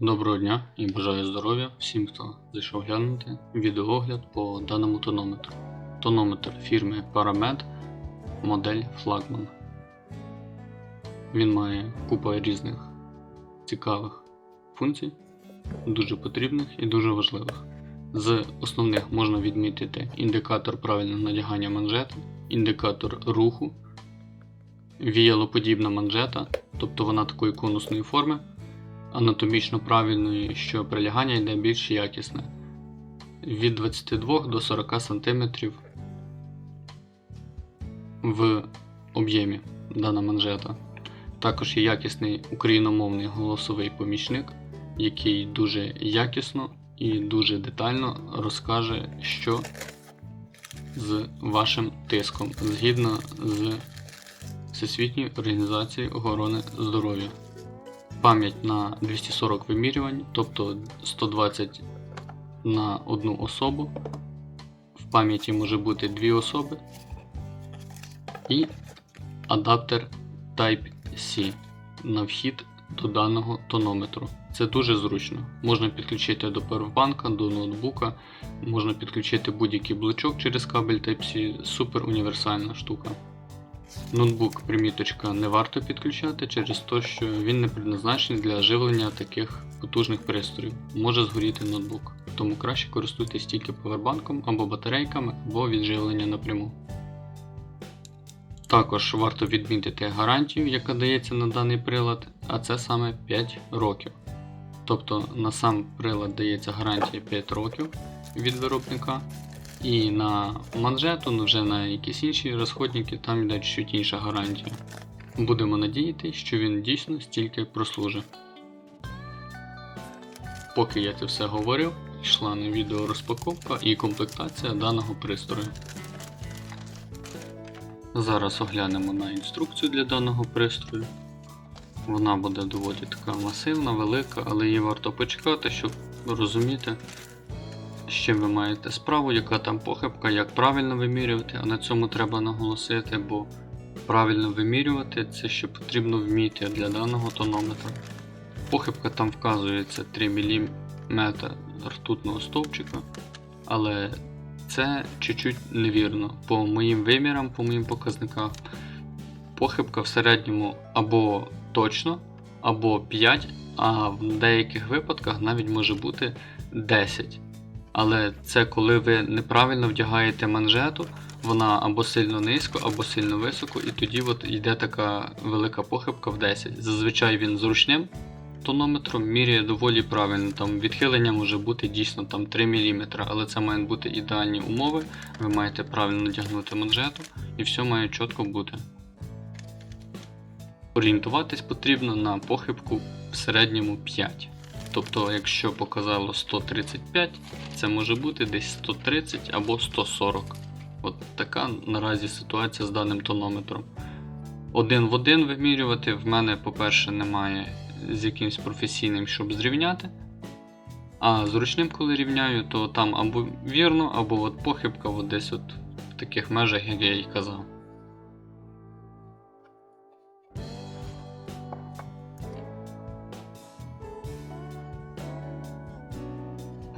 Доброго дня і бажаю здоров'я всім, хто зайшов глянути відеоогляд по даному тонометру. Тонометр фірми Paramed, модель Flagman. Він має купу різних цікавих функцій, дуже потрібних і дуже важливих. З основних можна відмітити індикатор правильного надягання манжети, індикатор руху, віялоподібна манжета, тобто вона такої конусної форми анатомічно правильної, що прилягання йде більш якісне. Від 22 до 40 см в об'ємі дана манжета. Також є якісний україномовний голосовий помічник, який дуже якісно і дуже детально розкаже, що з вашим тиском згідно з Всесвітньою організацією охорони здоров'я пам'ять на 240 вимірювань, тобто 120 на одну особу. В пам'яті може бути дві особи. І адаптер Type-C на вхід до даного тонометру. Це дуже зручно. Можна підключити до поwerbank, до ноутбука, можна підключити будь-який блочок через кабель Type-C. Супер універсальна штука. Ноутбук приміточка не варто підключати через те, що він не предназначений для живлення таких потужних пристроїв. Може згоріти ноутбук. Тому краще користуйтесь тільки повербанком або батарейками, або від живлення напряму. Також варто відмітити гарантію, яка дається на даний прилад, а це саме 5 років. Тобто на сам прилад дається гарантія 5 років від виробника. І на манжету, ну вже на якісь інші розходники, там йде чуть інша гарантія. Будемо надіятися, що він дійсно стільки прослужить. Поки я це все говорив, йшла на відео розпаковка і комплектація даного пристрою. Зараз оглянемо на інструкцію для даного пристрою. Вона буде доволі така масивна, велика, але її варто почекати, щоб розуміти, з чим ви маєте справу, яка там похибка, як правильно вимірювати, а на цьому треба наголосити, бо правильно вимірювати це ще потрібно вміти для даного тонометра. Похибка там вказується 3 мм ртутного стовпчика, але це чуть-чуть невірно. По моїм вимірам, по моїм показникам, похибка в середньому або точно, або 5, а в деяких випадках навіть може бути 10. Але це коли ви неправильно вдягаєте манжету, вона або сильно низько, або сильно високо, і тоді от йде така велика похибка в 10. Зазвичай він зручним тонометром міряє доволі правильно. Там відхилення може бути дійсно там 3 мм, але це мають бути ідеальні умови. Ви маєте правильно надягнути манжету і все має чітко бути. Орієнтуватись потрібно на похибку в середньому 5. Тобто, якщо показало 135, це може бути десь 130 або 140. От така наразі ситуація з даним тонометром. Один в один вимірювати в мене, по-перше, немає з якимось професійним, щоб зрівняти. А з ручним, коли рівняю, то там або вірно, або от похибка от десь от в таких межах, як я і казав.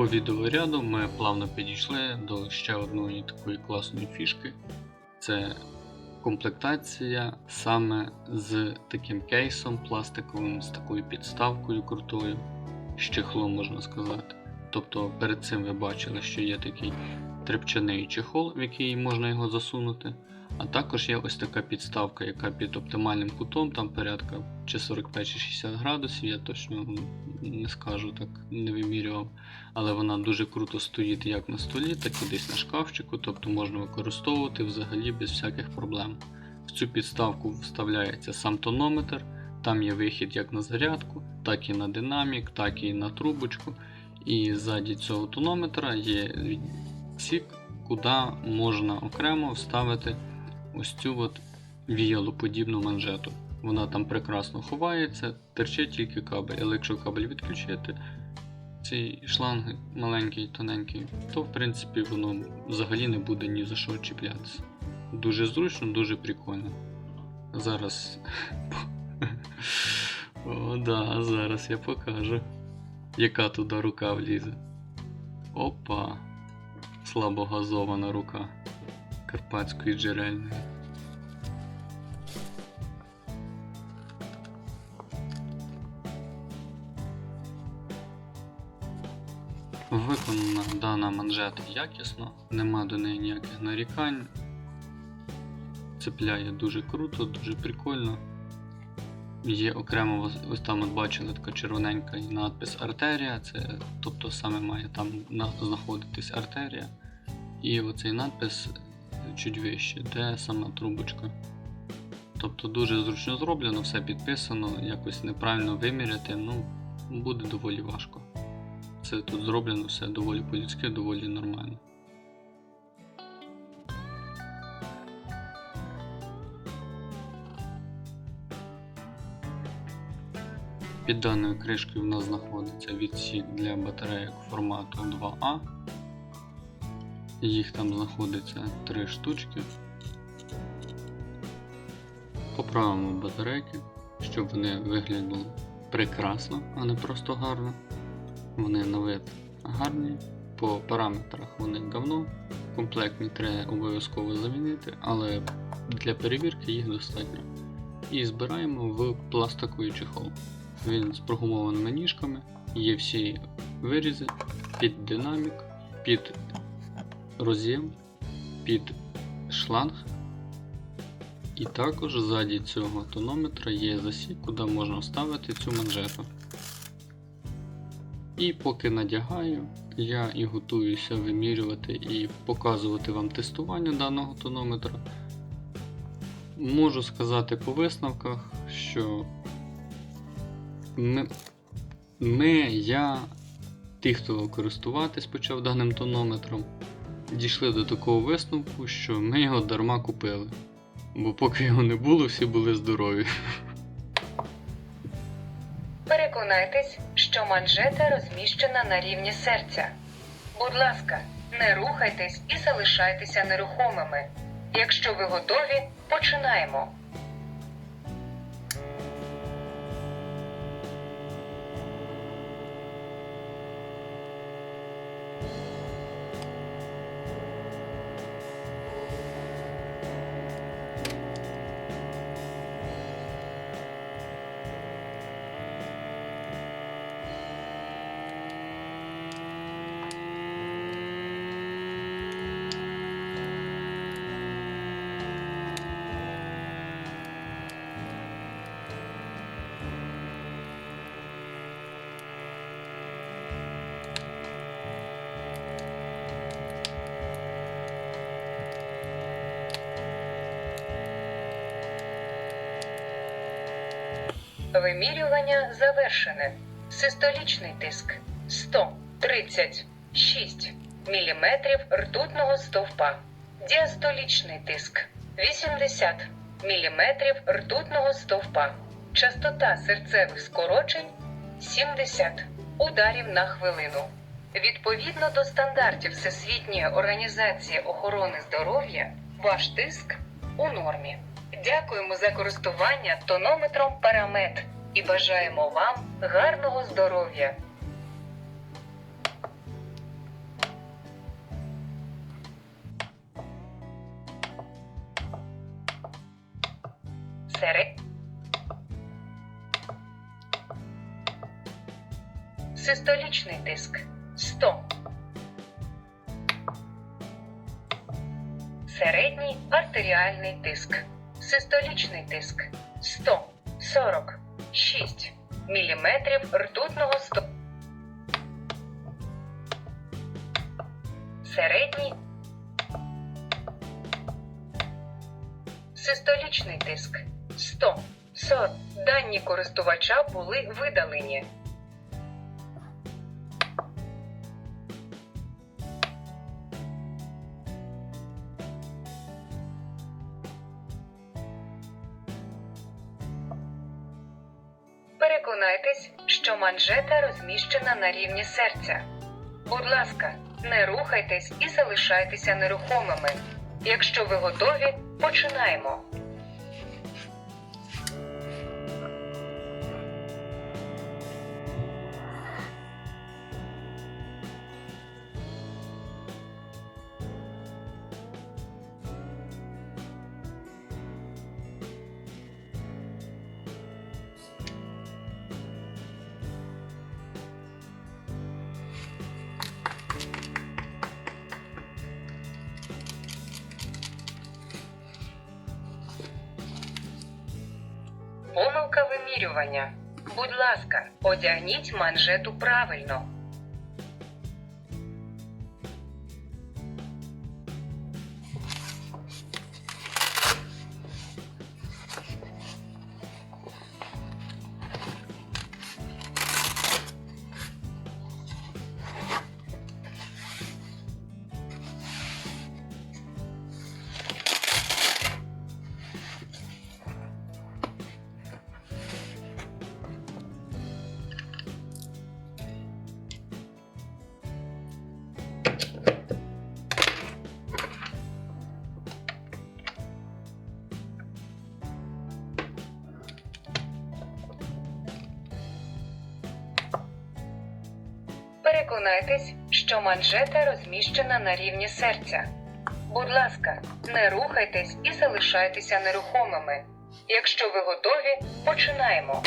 По відеоряду ми плавно підійшли до ще одної такої класної фішки. Це комплектація саме з таким кейсом пластиковим, з такою підставкою крутою, з чехлом можна сказати. Тобто перед цим ви бачили, що є такий трепчаний чехол, в який можна його засунути. А також є ось така підставка, яка під оптимальним кутом, там порядка чи 45 чи 60 градусів, я точно не скажу, так не вимірював. Але вона дуже круто стоїть як на столі, так і десь на шкафчику, тобто можна використовувати взагалі без всяких проблем. В цю підставку вставляється сам тонометр, там є вихід як на зарядку, так і на динамік, так і на трубочку. І ззаді цього тонометра є відсік, куди можна окремо вставити ось цю от віялоподібну манжету. Вона там прекрасно ховається, терчить тільки кабель, але якщо кабель відключити, цей шланг маленький, тоненький, то в принципі воно взагалі не буде ні за що чіплятися. Дуже зручно, дуже прикольно. Зараз. О, да, зараз я покажу. яка туди рука влізе. Опа. Слабогазована рука карпатської джерельної. Виконана дана манжета якісно, нема до неї ніяких нарікань. Цепляє дуже круто, дуже прикольно. Є окремо, ось- там от бачили така червоненька надпис артерія, це, тобто саме має там знаходитись артерія. І оцей надпис чуть вище, де сама трубочка. Тобто дуже зручно зроблено, все підписано, якось неправильно виміряти, ну, буде доволі важко. Це тут зроблено все доволі по-людськи, доволі нормально. Під даною кришкою в нас знаходиться відсік для батарейок формату 2А. Їх там знаходиться 3 штучки. Поправимо батарейки, щоб вони виглянули прекрасно, а не просто гарно. Вони на вид гарні. По параметрах вони давно. Комплектні треба обов'язково замінити, але для перевірки їх достатньо. І збираємо в пластиковий чехол. Він з прогумованими ніжками, є всі вирізи під динамік, під роз'єм, під шланг. І також ззаді цього тонометра є засік, куди можна вставити цю манжету. І поки надягаю, я і готуюся вимірювати і показувати вам тестування даного тонометра. Можу сказати по висновках, що ми, ми, я, ті, хто користуватись почав даним тонометром, дійшли до такого висновку, що ми його дарма купили. Бо поки його не було, всі були здорові. Переконайтесь, що манжета розміщена на рівні серця. Будь ласка, не рухайтесь і залишайтеся нерухомими. Якщо ви готові, починаємо. Вимірювання завершене. Систолічний тиск 136 мм ртутного стовпа. Діастолічний тиск 80 мм ртутного стовпа. Частота серцевих скорочень 70 ударів на хвилину. Відповідно до стандартів Всесвітньої організації охорони здоров'я, ваш тиск у нормі. Дякуємо за користування тонометром Парамет і бажаємо вам гарного здоров'я. Систолічний тиск 100. Середній артеріальний тиск. Систолічний тиск 146 мм ртутного сто. Середній систолічний тиск 140. Дані користувача були видалені. Переконайтесь, що манжета розміщена на рівні серця. Будь ласка, не рухайтесь і залишайтеся нерухомими. Якщо ви готові, починаємо. Помилка вимірювання. Будь ласка, одягніть манжету правильно. Переконайтесь, що манжета розміщена на рівні серця. Будь ласка, не рухайтесь і залишайтеся нерухомими. Якщо ви готові, починаємо.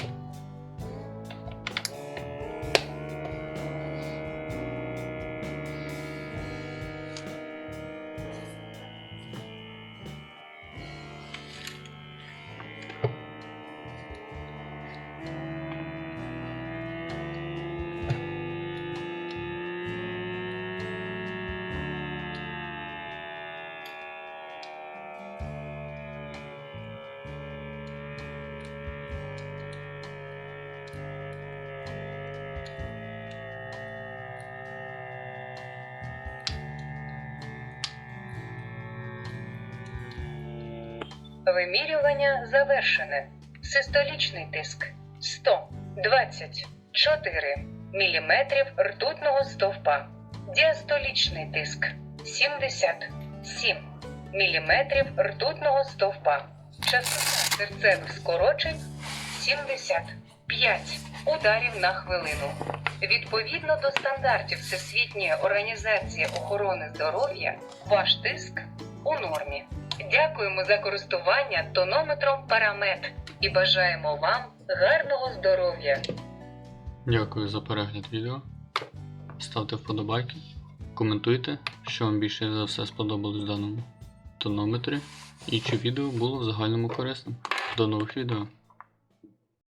Вимірювання завершене. Систолічний тиск 124 мм ртутного стовпа. Діастолічний тиск 77 мм ртутного стовпа. Частота серцевих скорочень 75 ударів на хвилину. Відповідно до стандартів Всесвітньої організації охорони здоров'я, ваш тиск у нормі. Дякуємо за користування тонометром Парамет і бажаємо вам гарного здоров'я! Дякую за перегляд відео. Ставте вподобайки, коментуйте, що вам більше за все сподобалось в даному тонометрі і чи відео було в загальному корисним. До нових відео!